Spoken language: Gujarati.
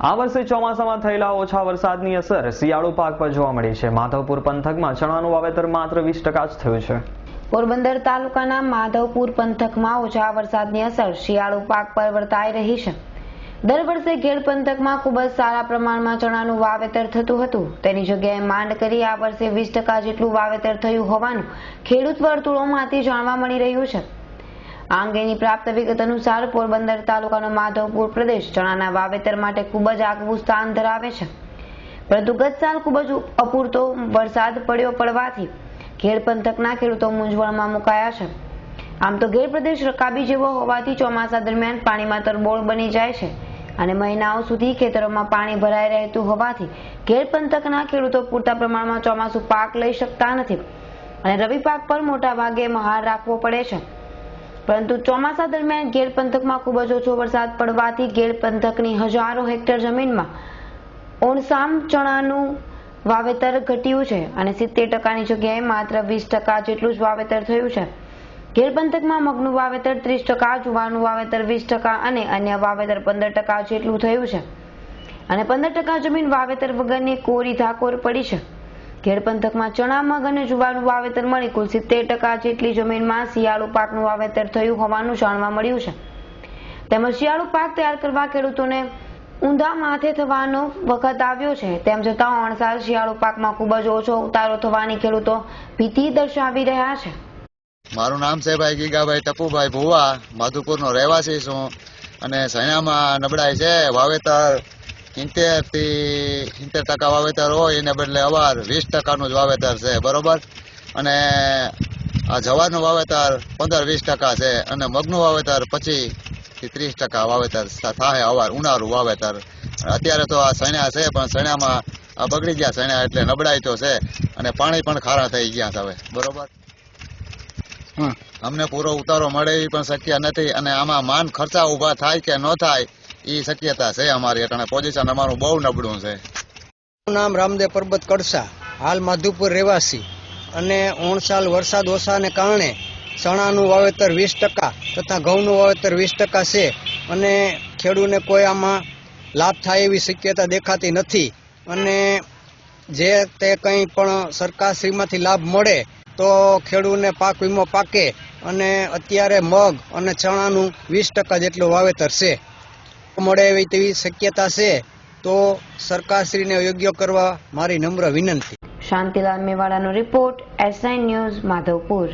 આ વર્ષે ચોમાસામાં થયેલા ઓછા વરસાદની અસર શિયાળુ પાક પર જોવા મળી છે. માધવપુર પંથકમાં ચણાનું વાવેતર માત્ર વીસ ટકા જ થયું છે. પોરબંદર તાલુકાના માધવપુર પંથકમાં ઓછા વરસાદની અસર શિયાળુ પાક પર વર્તાઈ રહી છે. દર વર્ષે ઘેડ પંથકમાં ખૂબ જ સારા પ્રમાણમાં ચણાનું વાવેતર થતું હતું. તેની જગ્યાએ માંડ કરી આ વર્ષે વીસ ટકા જેટલું વાવેતર થયું હોવાનું ખેડૂત વર્તુળોમાંથી જાણવા મળી રહ્યું છે. આ અંગેની પ્રાપ્ત વિગત અનુસાર પોરબંદર તાલુકાનો માધવપુર પ્રદેશ ચણાના વાવેતર માટે ખૂબ જ આગવું સ્થાન ધરાવે છે. પરંતુ ગત સાલ ખૂબ જ અપૂરતો વરસાદ પડ્યો પડવાથી ખેડ પંથકના ખેડૂતો મૂંઝવણમાં મુકાયા છે. આમ તો ઘેર પ્રદેશ રકાબી જેવો હોવાથી ચોમાસા દરમિયાન પાણીમાં તરબોળ બની જાય છે અને મહિનાઓ સુધી ખેતરોમાં પાણી ભરાઈ રહેતું હોવાથી ઘેર પંથકના ખેડૂતો પૂરતા પ્રમાણમાં ચોમાસું પાક લઈ શકતા નથી અને રવિ પાક પર મોટા ભાગે મહાર રાખવો પડે છે. પરંતુ ચોમાસા દરમિયાન ગેર પંથકમાં ખૂબ જ ઓછો વરસાદ પડવાથી ગેર પંથકની હજારો હેક્ટર જમીનમાં ઓણસામ ચણાનું વાવેતર ઘટ્યું છે અને સિત્તેર ટકાની જગ્યાએ માત્ર વીસ ટકા જેટલું જ વાવેતર થયું છે. ગેર પંથકમાં મગનું વાવેતર ત્રીસ ટકા, જુવારનું વાવેતર વીસ ટકા અને અન્ય વાવેતર પંદર ટકા જેટલું થયું છે. અને પંદર ટકા જમીન વાવેતર વગરની કોરી ધાકોર પડી છે. ઘેર પંથકમાં ચણા, મગ અને જુવારનું વાવેતર મળી કુલ સિત્તેર ટકા જેટલી જમીનમાં શિયાળુ પાકનું વાવેતર થયું હોવાનું જાણવા મળ્યું છે. તેમજ શિયાળુ પાક તૈયાર કરવા ખેડૂતોને ઊંધા માથે થવાનો વખત આવ્યો છે. તેમ છતાં અણસાર શિયાળુ પાકમાં ખૂબ જ ઓછો ઉતારો થવાની ખેડૂતો ભીતિ દર્શાવી રહ્યા છે. મારું નામ છે ભાઈ ગીગાભાઈ ટપુભાઈ ભુવા. માધુપુરનો રહેવાસી છું અને સૈણામાં નબળાઈ છે. વાવેતર સિત્તેરથી ટકા વાવેતર હોય એને બદલે અવાર વીસ ટકાનું જ વાવેતર છે બરોબર? અને આ જવારનું વાવેતર પંદર વીસ ટકા છે અને મગનું વાવેતર પચીસથી ત્રીસ ટકા વાવેતર થાય અવાર ઉનાળું વાવેતર. અત્યારે તો આ સણ્યા છે પણ સણ્યામાં આ બગડી ગયા સણ્યા એટલે નબળાઈ તો છે અને પાણી પણ ખારા થઈ ગયા છે હવે બરોબર? અમને પૂરો ઉતારો મળે એ પણ શક્ય નથી અને આમાં માન ખર્ચા ઊભા થાય કે ન થાય એ શક્યતા છે અમારી એટલે પોઝિશન અમારું બહુ નબળું છે. નામ રામદેવ પરબત કડસા, હાલ માધુપુર રહેવાસી. અને ઓણસાલ વરસાદ ઓછાને કારણે ચણાનું વાવેતર વીસ ટકા તથા ઘઉંનું વાવેતર વીસ ટકા છે. અને ખેડૂને કોઈ આમાં લાભ થાય એવી શક્યતા દેખાતી નથી. અને જે તે કંઈ પણ સરકારશ્રીમાંથી લાભ મળે તો ખેડૂને પાક વીમો પાકે અને અત્યારે મગ અને ચણાનું વીસ ટકા જેટલું વાવેતર છે. મળે એવી તેવી શક્યતા છે, તો સરકારશ્રીને યોગ્ય કરવા મારી નમ્ર વિનંતી. શાંતિલાલ મેવાડાનો રિપોર્ટ એસઆઈ ન્યૂઝ માધવપુર.